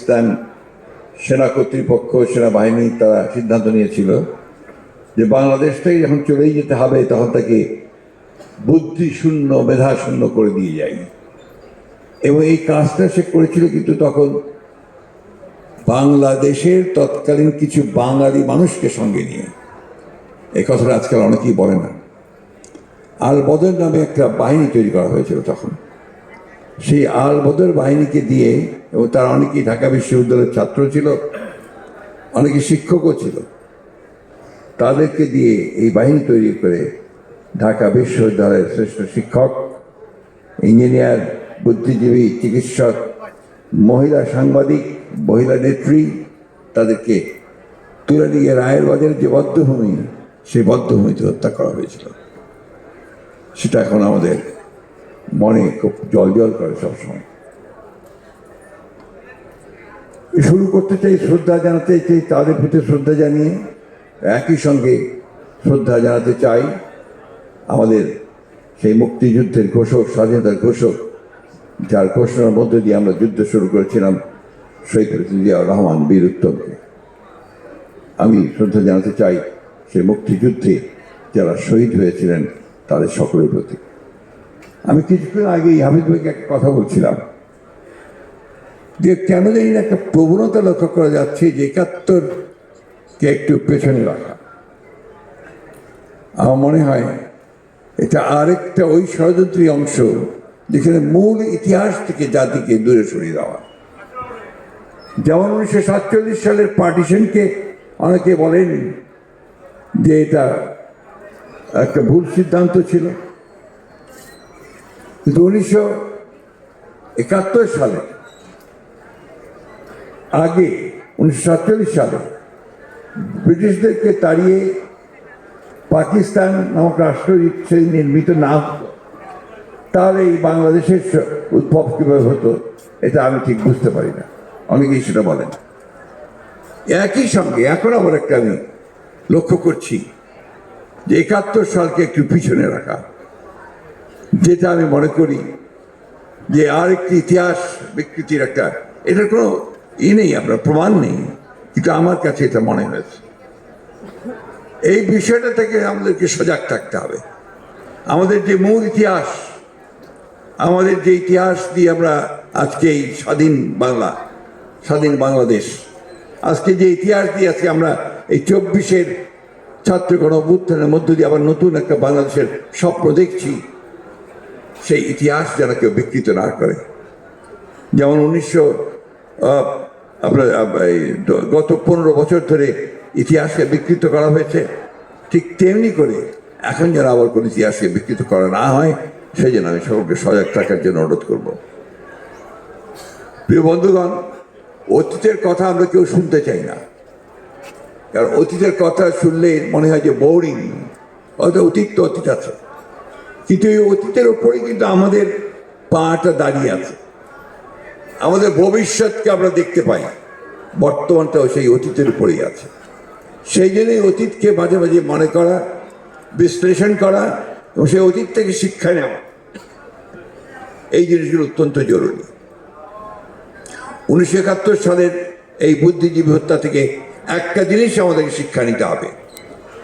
পাকিস্তান সেনা কর্তৃপক্ষ, সেনাবাহিনী তারা সিদ্ধান্ত নিয়েছিল যে বাংলাদেশ থেকে যখন চলেই যেতে হবে, তখন তাকে বুদ্ধি শূন্য মেধা শূন্য করে দিয়ে যায়। এবং এই কাজটা সে করেছিল কিন্তু তখন বাংলাদেশের তৎকালীন কিছু বাঙালি মানুষকে সঙ্গে নিয়ে। এই কথাটা আজকাল অনেকেই বলে না। আল বদর নামে একটা বাহিনী তৈরি করা হয়েছিল তখন। সেই আল বদর বাহিনীকে দিয়ে, এবং তার অনেকেই ঢাকা বিশ্ববিদ্যালয়ের ছাত্র ছিল, অনেকে শিক্ষকও ছিল, তাদেরকে দিয়ে এই বাহিনী তৈরি করে ঢাকা বিশ্ববিদ্যালয়ের শ্রেষ্ঠ শিক্ষক, ইঞ্জিনিয়ার, বুদ্ধিজীবী, চিকিৎসক, মহিলা সাংবাদিক, মহিলা নেত্রী তাদেরকে তুলে নিয়ে রায়ের বাজারের যে বদ্ধভূমি, সেই বদ্ধভূমিতে হত্যা করা হয়েছিল। সেটা এখন আমাদের মনে খুব জল জল করে সবসময়। শুরু করতে চাই শ্রদ্ধা জানাতে চাই তাদের প্রতি শ্রদ্ধা জানিয়ে। একই সঙ্গে শ্রদ্ধা জানাতে চাই আমাদের সেই মুক্তিযুদ্ধের ঘোষক, স্বাধীনতার ঘোষক, যার ঘোষণার মধ্য দিয়ে আমরা যুদ্ধ শুরু করেছিলাম, শহীদ জিয়াউর রহমান বীর উত্তমকে। আমি শ্রদ্ধা জানাতে চাই সেই মুক্তিযুদ্ধে যারা শহীদ হয়েছিলেন, তাদের সকলের প্রতি। আমি কিছুক্ষণ আগেই হামিদ ভাইকে একটা কথা বলছিলাম যে, কেন জানি একটা প্রবণতা লক্ষ্য করা যাচ্ছে যে একাত্তরকে একটু পেছনে রাখা। আমার মনে হয় এটা আরেকটা ওই ষড়যন্ত্রী অংশ যেখানে মূল ইতিহাস থেকে জাতিকে দূরে সরিয়ে দেওয়া। যেমন উনিশশো সাতচল্লিশ সালের পার্টিশনকে অনেকে বলেন যে এটা একটা ভুল সিদ্ধান্ত ছিল। কিন্তু উনিশশো একাত্তর সালে, আগে, উনিশশো সাতচল্লিশ সালে, ব্রিটিশদেরকে তাড়িয়ে পাকিস্তান নামক রাষ্ট্র যদি নির্মিত না হতো, তাহলে এই বাংলাদেশের উদ্ভব কীভাবে হতো, এটা আমি ঠিক বুঝতে পারি না। অনেকেই সেটা বলেন। একই সঙ্গে, এখন আবার একটা আমি লক্ষ্য করছি যে একাত্তর সালকে একটু পিছনে রাখা। যেটা আমি মনে করি যে আর একটি ইতিহাস বিকৃতির একটা, এটার কোনো ই নেই, আপনার প্রমাণ নেই, কিন্তু আমার কাছে এটা মনে হয়েছে। এই বিষয়টা থেকে আমাদেরকে সজাগ থাকতে হবে। আমাদের যে মূল ইতিহাস, আমাদের যে ইতিহাস দিয়ে আমরা আজকে এই স্বাধীন বাংলা, স্বাধীন বাংলাদেশ, আজকে যে ইতিহাস দিয়ে আজকে আমরা এই চব্বিশের ছাত্র গণ অভ্যুত্থানের মধ্য দিয়ে আবার নতুন একটা বাংলাদেশের স্বপ্ন দেখছি সেই ইতিহাস যেন কেউ বিকৃত না করে। যেমন উনিশশো আপনার গত পনেরো বছর ধরে ইতিহাসকে বিকৃত করা হয়েছে, ঠিক তেমনি করে এখন যেন আবার কোনো ইতিহাসকে বিকৃত করা না হয়, সেই জন্য আমি সকলকে সজাগ থাকার জন্য অনুরোধ করব। প্রিয় বন্ধুগণ, অতীতের কথা আমরা কেউ শুনতে চাই না। কারণ অতীতের কথা শুনলে মনে হয় যে বোরিং হয়তো অতীত তো অতীত আছে। কিন্তু এই অতীতের উপরে কিন্তু আমাদের পাটা দাঁড়িয়ে আছে। আমাদের ভবিষ্যৎকে আমরা দেখতে পাই। বর্তমানটাও সেই অতীতের উপরেই আছে। সেই জন্যই অতীতকে মাঝে মাঝে মনে করা, বিশ্লেষণ করা এবং সেই অতীত থেকে শিক্ষা নেওয়া। এই জিনিসগুলো অত্যন্ত জরুরি। উনিশশো একাত্তর সালের এই বুদ্ধিজীবী হত্যা থেকে একটা জিনিস আমাদেরকে শিক্ষা নিতে হবে।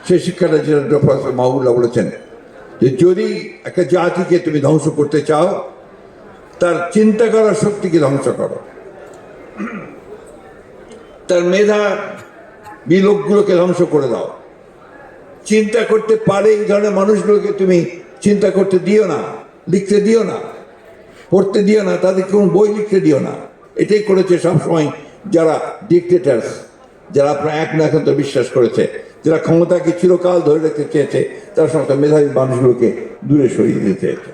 সেই শিক্ষাটা যেটা প্রফেসর মাহবুল্লাহ বলেছেন যে যদি একটা জাতিকে তুমি ধ্বংস করতে চাও, তার চিন্তা করার শক্তিকে ধ্বংস করো। তার মেধা বিলোকগুলোকে ধ্বংস করে দাও। চিন্তা করতে পারে এই ধরনের মানুষগুলোকে তুমি চিন্তা করতে দিও না, লিখতে দিও না, পড়তে দিও না তাদেরকে কোনো বই লিখতে দিও না। এটাই করেছে সবসময় যারা ডিকটেটার্স যারা আপনার এক না এখন বিশ্বাস করেছে। যারা ক্ষমতাকে চিরকাল ধরে রাখতে চেয়েছে, তারা সমস্ত মেধাবী মানুষগুলোকে দূরে সরিয়ে দিতে চেয়েছে।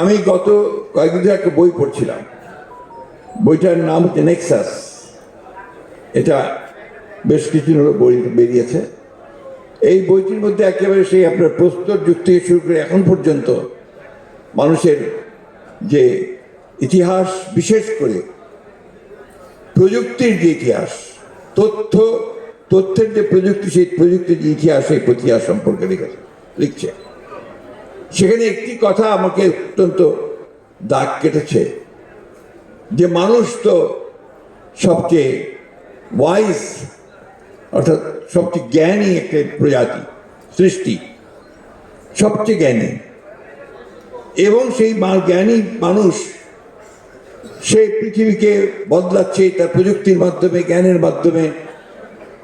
আমি গত কয়েকদিন একটা বই পড়ছিলাম। বইটার নাম হচ্ছে নেক্সাস এটা বেশ কিছুদিন হলো বই বেরিয়েছে। এই বইটির মধ্যে একেবারে সেই আপনার প্রস্তর যুগ থেকে শুরু করে এখন পর্যন্ত মানুষের যে ইতিহাস, বিশেষ করে প্রযুক্তির যে ইতিহাস, তথ্য তথ্যের যে প্রযুক্তি, সেই প্রযুক্তির যে ইতিহাস, সেই সম্পর্কে লিখেছে, লিখছে। সেখানে একটি কথা আমাকে অত্যন্ত দাগ কেটেছে, যে মানুষ তো সবচেয়ে ওয়াইজ অর্থাৎ সবচেয়ে জ্ঞানী একটা প্রজাতি, সৃষ্টি, সবচেয়ে জ্ঞানী। এবং সেই জ্ঞানী মানুষ, সে পৃথিবীকে বদলাচ্ছে, তার প্রযুক্তির মাধ্যমে, জ্ঞানের মাধ্যমে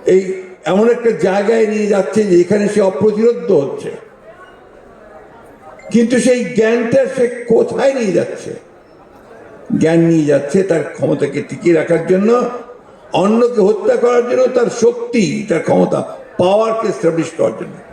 এই এমন একটা জায়গায় নিয়ে যাচ্ছে যে এখানে সে অপ্রতিরোধ হচ্ছে। কিন্তু সেই জ্ঞানটা সে কোথায় নিয়ে যাচ্ছে? জ্ঞান নিয়ে যাচ্ছে তার ক্ষমতাকে টিকিয়ে রাখার জন্য, অন্যকে হত্যা করার জন্য, তার শক্তি, তার ক্ষমতা পাওয়ারকে স্টাবলিশ করার জন্য।